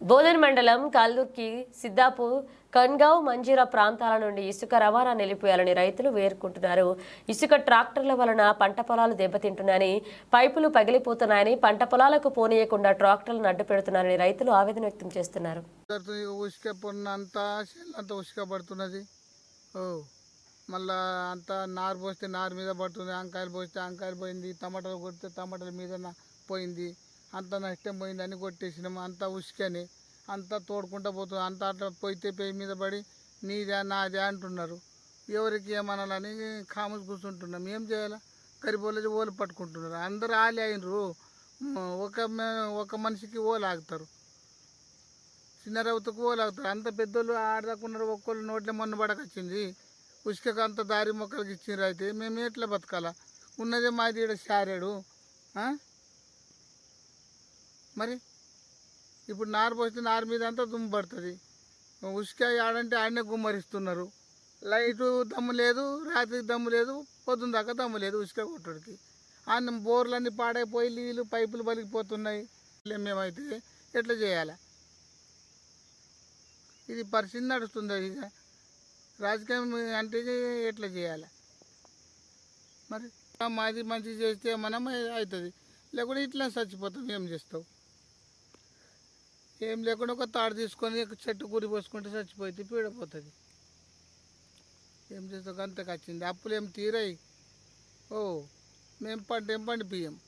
బోధన్ మండలం కాల్దుక్కి సిద్దాపూర్ కన్గావ్ మంజీరా ప్రాంతాల నుండి ఇసుక రవాణా నిలిపేయాలని రైతులు వేరుకుంటున్నారు. ఇసుక ట్రాక్టర్ల వలన పంట పొలాలు దెబ్బతింటున్నాయని పైపులు పగిలిపోతున్నాయని పంట పొలాలకు పోనీయకుండా ట్రాక్టర్లను అడ్డు పెడుతున్నారని రైతులు ఆవేదన వ్యక్తం చేస్తున్నారు. ఉసుక అంతా ఉసుక పడుతున్నది. ఓ మళ్ళా అంతా నారు పోస్తే నారు మీద పడుతుంది వంకాయలు పోస్తే వంకాయలు పోయింది టమాటాలు కొడితే టమాటాల మీద పోయింది. అంత నష్టం పోయింది అని కొట్టేసినాం అంతా ఉసుకని అంతా తోడుకుంటా పోతుంది అంత అట్లా పోయితే పేయి మీద పడి నీదే నాదే అంటున్నారు. ఎవరికి ఏమనాలని కామస్ కూర్చుంటున్నాం. ఏం చేయాలా? గరిబోళ్ళు ఓలు పట్టుకుంటున్నారు. అందరు ఆలి అయినరు. ఒక ఒక మనిషికి ఓలు ఆగుతారు. చిన్న ఓలు ఆగుతారు. అంత పెద్దోళ్ళు ఆడదాకున్నారు ఒక్కళ్ళు నోట్ల మొన్న పడకొచ్చింది. ఉసుకకు అంత దారి మొక్కలకి ఇచ్చిండ్రు అయితే మేము ఎట్లా బతకాలా? ఉన్నదే మాది ఈడ సారాడు మరి? ఇప్పుడు నారు పోస్తే నారు మీద అంతా దుమ్ము పడుతుంది. ఉసిక ఆడంటే ఆడనే గుమ్మరిస్తున్నారు. లైటు దమ్ము లేదు రాత్రికి దమ్ము లేదు పొద్దున్న దాకా దమ్ము లేదు ఉసిక కొట్టుడికి. అన్నం బోర్లన్నీ పాడైపోయి నీళ్ళు పైపులు పలిగిపోతున్నాయి మేమైతే ఎట్లా చేయాలి? ఇది పరిస్థితి నడుస్తుంది ఇక? రాజకీయం అంటే ఎట్లా చేయాలి? మరి? మాది మంచి చేస్తే మనం అవుతుంది. లేకుంటే ఇట్లా చచ్చిపోతాం. ఏం చేస్తావు? ఏం లేకుండా ఒక తాడు తీసుకొని ఒక చెట్టు కూరి పోసుకుంటే చచ్చిపోతే పీడపోతుంది. ఏం చేస్తావు? అంతకు వచ్చింది. అప్పులు ఏం తీరాయి? ఓ మేము పంట ఏం పండిపియ్యం?